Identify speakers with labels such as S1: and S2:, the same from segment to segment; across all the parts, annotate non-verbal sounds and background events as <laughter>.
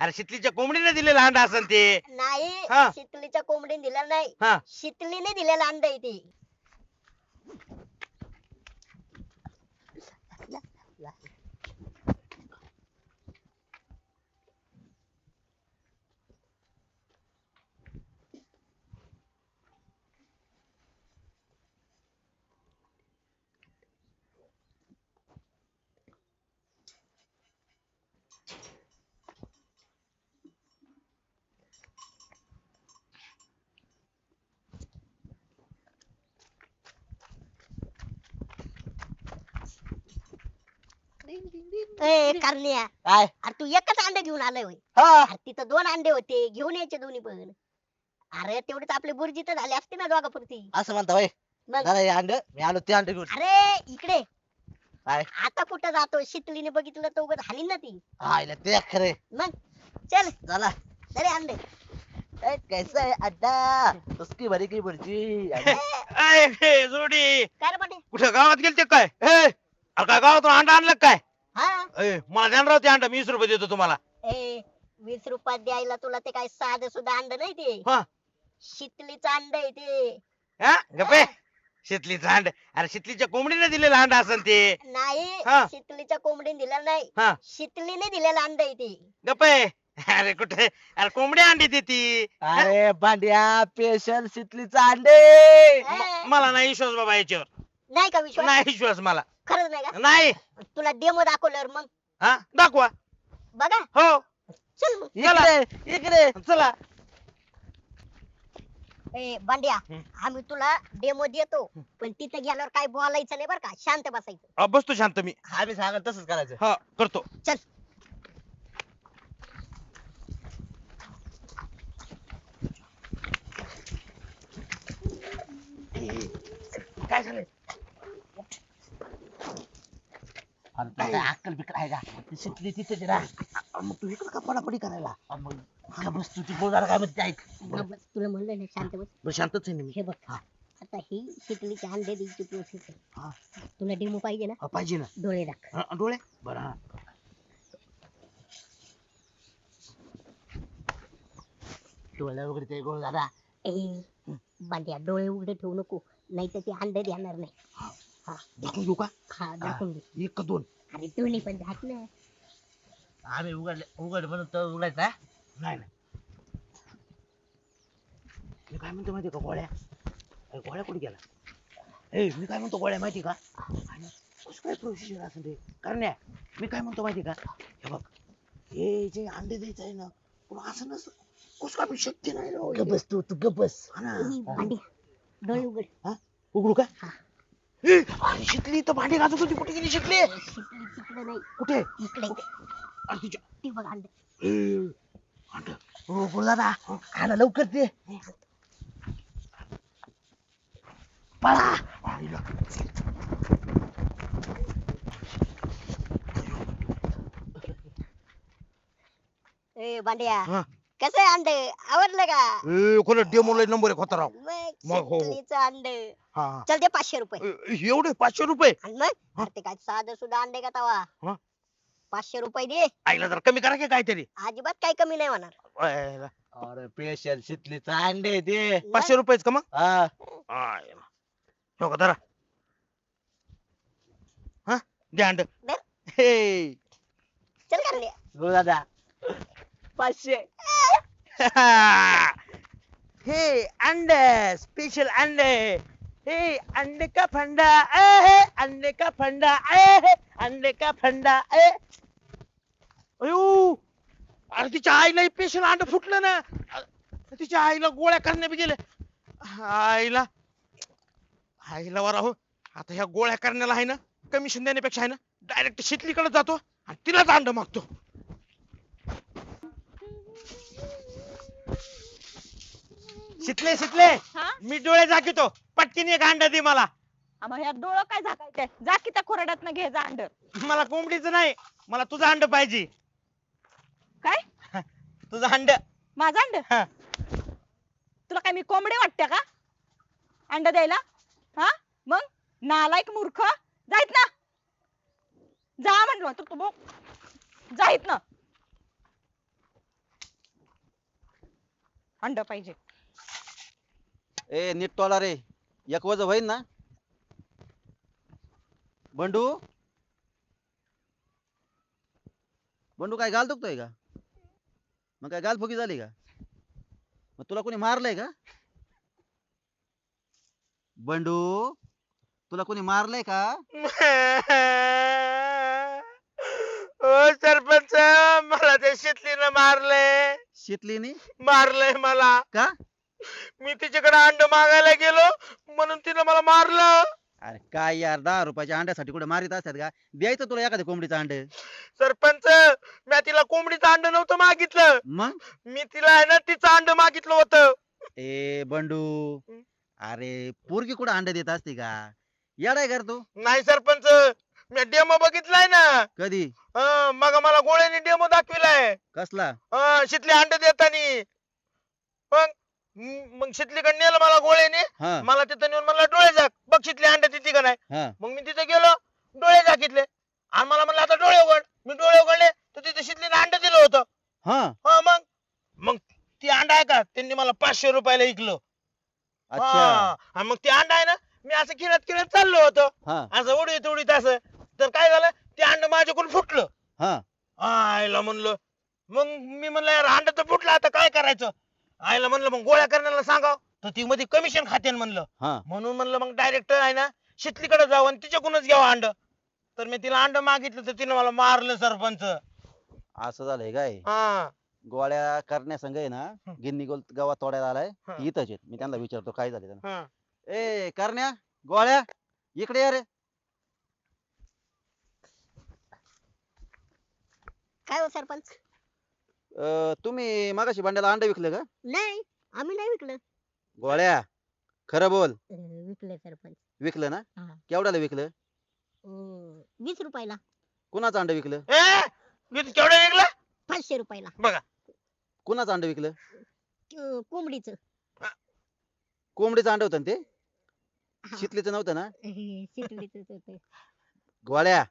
S1: अरे शितलीच्या कोंबडीने दिलेला अंडा असन ते.
S2: नाही
S1: हा.
S2: शितलीच्या कोंबडीने दिलेलं नाही.
S1: हा.
S2: शितलीने दिलेलं अंड आहे ते. ए करण्या.
S3: काय?
S2: अरे तू एकच अंड घेऊन आलाय होय.
S3: हा.
S2: अरे तिथं दोन अंडे होते घेऊन यायचे दोन्ही पण. अरे तेवढेच आपली बुर्जी तर झाली असते ना दोघापुरती.
S3: असं म्हणता होय.
S2: मग?
S3: दादा हे अंड मी आलो ते अंड घेऊन.
S2: अरे इकडे.
S3: काय?
S2: आता कुठं जातो? शितलीने बघितलं तर उगाच हानी ना ती.
S3: आयला ते खरे
S2: मग चल.
S3: चला.
S2: अरे अंडे.
S3: ए, कैसा है अड्डा? उसकी भरी की बुर्जी. <laughs>
S2: ए,
S1: अय, हे, जोडी.
S2: काय रे पाटे
S1: कुठे गावात गेलते काय? ए, अरे काय गावातून अंडा आणलं काय?
S2: हा?
S1: ए, मला ध्यान राहते अंडा मी वीस रुपये देतो तुम्हाला.
S2: ए वीस रुपयात द्यायला तुला ते काय साधं सुद्धा अंड नाही ते?
S1: हा.
S2: शितलीचं अंड आहे ते.
S1: हा? गप्पे. शितलीचा अंड अरे शितलीच्या कोंबडीने दिलेला अंडा असन ते.
S2: नाही
S1: हा.
S2: शितलीच्या कोंबडीने दिलेलं नाही.
S1: हा.
S2: शितलीने दिलेलं अंड आहे ते.
S1: गप्पे. अरे कुठे? अरे कोंबडी अंडी देती
S3: अरे भांड्या पेशल शितलीचा अंडे
S1: मला नाही विश्वास बाबा याच्यावर.
S2: नाही का विश्वास?
S1: नाही विश्वास मला.
S2: खरंच नाही का?
S1: नाही.
S2: तुला डेमो दाखवल्यावर मग?
S1: हा? दाखवा.
S2: बघा.
S1: हो.
S2: चल मग.
S3: इकडे इकडे.
S1: चला.
S2: ए बांड्या
S1: हम्म.
S2: आम्ही तुला डेमो देतो पण तिथे गेल्यावर काय बोलायचं नाही बरं का? शांत बसायचं.
S1: अ, बसतो शांत मी.
S3: हा मी सांगत तसंच करायचं.
S1: हा करतो.
S2: चल.
S1: काय झालं
S3: अरे तुला अक्कल बिक्कल आहे का? ती शितली तिथेच राह मग तू इकडे का पडापडी करायला? मग का बस तू ती बोलायला काय म्हणते ऐक.
S2: बस, तुला म्हणलं ना शांत बस.
S1: बरं, शांतच आहे ना मी.
S2: हे बघ आता ही शिकलीचे अंडे द्यायची प्रोसेस आहे
S1: हा.
S2: तुला डेमो पाहिजे ना?
S1: हा, पाहिजे ना.
S2: डोळे दाख.
S1: हा, डोळे? बरं हा.
S3: डोळ्या वगैरे ते गोळ दादा
S2: ए बांड्या डोळे उघडे ठेवू नको. नाही तर ते अंडे देणार नाही.
S1: दाखवून घेऊ का?
S2: हा दाखवून
S1: एक का दोन?
S2: अरे दोन्ही पण दाख ना.
S3: आम्ही उघडले उघड म्हणून तर उघडायचा?
S1: नाही नाही. मी काय म्हणतो माहिती का गोळ्या? अरे गोळ्या कुठे गेला ए मी काय म्हणतो गोळ्या माहिती का? आणि कसं काय प्रोसिजर असं ते? करण्या मी काय म्हणतो माहिती का? हे बघ हे जे अंडे द्यायचं आहे ना पण असं नसतं. कसं काय पण शक्य नाही राव हे.
S3: गप बस तू तू गप बस.
S2: Ah.
S1: हा ना?
S2: डोळे उघड.
S1: उघडू का?
S2: हा.
S1: ए, अरे शिकली तर भांडी घासत होती. कुठे गेली शिकली?
S2: शिकली तिकडे नाही.
S1: कुठे?
S2: इकडे
S1: अरे तिच्या
S2: ते बघ अंडे
S1: ए, अंडं.
S3: हो खाना लवकर ते
S1: पळा. आईला.
S2: ए बांड्या
S1: हा.
S2: कसं अंडे आवडलं का?
S1: ए, कोणा डेमोला नंबर आहे खोता राव
S2: मग
S1: हो, हो.
S2: अंड
S1: हा.
S2: चल दे पाचशे रुपये.
S1: एवढे पाचशे रुपये?
S2: आणि मग
S1: हा.
S2: अरे ते काय साधं सुद्धा अंडे का तवा?
S1: हा.
S2: पाचशे रुपये दे.
S1: आईला जरा कमी करा की काहीतरी.
S2: अजिबात काही कमी नाही होणार.
S3: अरे पेशल शितलीचा अंडे ते
S1: पाचशे रुपयेच का मग?
S3: हा.
S1: हो का हा? द्या अंड.
S2: दे.
S1: हे.
S2: चल कर
S3: हो दादा. पाचशे. <laughs>
S1: हे अंड स्पेशल अंड. अंडे का फंडा ए अंडे का फंडा ए अंडे का फंडा ए अयो अरे तिच्या आईला पेशंट अंड फुटलं ना अ, तिच्या आईला गोळ्या करण्या बी गेले आईला आईला वरा हो आता ह्या गोळ्या करण्याला आहे ना कमिशन देण्यापेक्षा आहे ना डायरेक्ट शितलीकडे जातो आणि तिलाच अंड मागतो शितले शितले.
S4: हा?
S1: मी डोळे जागितो पटकीन एक अंडा दे मला.
S4: ह्यात डोळं काय झाकायचंय? जा की त्या खोरड्यात घे जा अंड
S1: मला कोंबडीचं नाही. मला तुझं अंड पाहिजे.
S4: काय? <laughs>
S1: तुझं अंड
S4: माझं अंड
S1: हा.
S4: तुला काय मी कोंबडे वाटते का? अंड द्यायला? हा? मग? नालायक मूर्ख. जाईत ना जा म्हणलं तू तू बघ. जाईत ना अंड पाहिजे.
S5: ए नीट रे. एक वज होईन ना? बंडू? बंडू काय गाल दुखतोय का? मग काय गाल फुगी झाली का? मग तुला कोणी मारलंय का? बंडू तुला कोणी मारलंय का? <laughs>
S1: ओ सरपंच मला त्या शितलीनं मारलंय.
S5: शितलीनी?
S1: मारलंय मला.
S5: का?
S1: मी तिच्याकडे अंड मागायला गेलो म्हणून तिनं मला मारलं.
S5: अरे काय यार दहा रुपयाच्या अंड्यासाठी कुठे मारित असतात का? द्यायचं तुला एखाद्या कोंबडीचं अंड.
S1: सरपंच मी तिला कोंबडीचं अंड नव्हतं मागितलं.
S5: मग?
S1: मी तिला आहे ना तिचं अंड मागितलं होतं.
S5: ए बंडू.
S1: हं?
S5: अरे पोरगी कुठं अंड देत असते का? येडाय कर तू.
S1: नाही सरपंच मी डेमो बघितलाय ना.
S5: कधी?
S1: मग मला गोळ्याने डेमो दाखविलाय.
S5: कसला?
S1: हं, शितली अंड देतानी. मग मग शितलीकडे नेलं मला गोळ्याने?
S5: हा.
S1: मला तिथं नेऊन मला डोळे झाक. बघ शितली अंड देते का नाही.
S5: हा.
S1: मग मी तिथे गेलो डोळे झाकितले. आणि मला म्हणलं आता डोळे उघड. मी डोळे उघडले तर तिथे शितलीने अंड दिलं होतं.
S5: हा.
S1: हा मग? मग ती अंडा आहे का? त्यांनी मला पाचशे रुपयाला विकलं.
S5: अच्छा.
S1: हा. आणि मग ती अंडा आहे ना मी असं खेळत खेळत चाललो होतो.
S5: हा.
S1: असं उडीत उडीत असं. तर काय झालं ते अंड माझ्याकडून फुटलं.
S5: हा.
S1: आईला म्हणलं मग मी म्हणलं यार अंड तर फुटलं आता काय करायचं? आईला म्हणलं मग गोळ्या करण्याला सांगाव. तर ती मध्ये कमिशन खाते म्हणलं.
S5: हा.
S1: म्हणून म्हणलं मग डायरेक्ट आहे ना शितलीकडे जावं आणि तिच्याकडूनच घ्यावं अंड. तर मी तिला अंड मागितलं तर तिने मला मारलं सरपंच.
S5: असं झालंय काय?
S1: हा.
S5: गोळ्या करण्यासंग आहे ना
S1: हं.
S5: गिन्नी गोल गावात तोड्याला आलाय
S1: हा.
S5: ती इथंच आहेत. मी त्यांना विचारतो काय झालं त्यांना.
S1: हा.
S5: ए करण्या गोळ्या इकडे या रे.
S2: काय हो सरपंच?
S5: अं, तुम्ही मागाशी भांड्याला अंड विकलं का?
S2: नाही आम्ही नाही विकलं.
S5: गोळ्या खरं बोल.
S2: अं, विकलं सरपंच.
S5: विकलं ना?
S2: हा.
S5: केवढ्याला विकलं?
S2: अं, वीस रुपयाला.
S5: कुणाचं अंड विकलं?
S1: ए मी तर केवढं विकलं?
S2: पाचशे रुपयाला.
S1: बघा.
S5: कुणाचं अंड विकलं?
S2: अं, कोंबडीचं.
S5: कोंबडीचं अंड होतं ना ते?
S2: हा.
S5: शितलीचं नव्हतं ना? <laughs>
S2: शितलीचं होतं.
S5: गोळ्या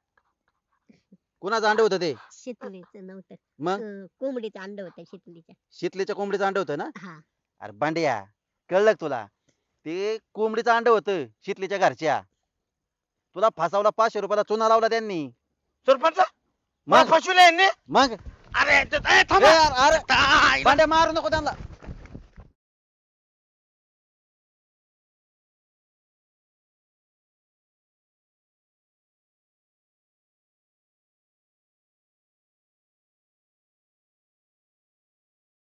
S5: कुणाचं अंड होतं ते?
S2: शितलीचं नव्हतं.
S5: मग?
S2: अं, कोंबडीचं अंड होतं शितलीच्या
S5: शितलीच्या कोंबडीचं अंड होतं ना?
S2: हा.
S5: अरे बांड्या कळलं का तुला? ते कोंबडीचं अंड होतं शितलीच्या घरच्या. तुला फसावला पाचशे रुपयाला चुना लावला त्यांनी.
S1: सरपंच
S5: मग?
S1: फसविलं यांनी?
S5: मग?
S1: अरे ए, थांबा.
S5: अरे बांड्या मारू नको त्यांना.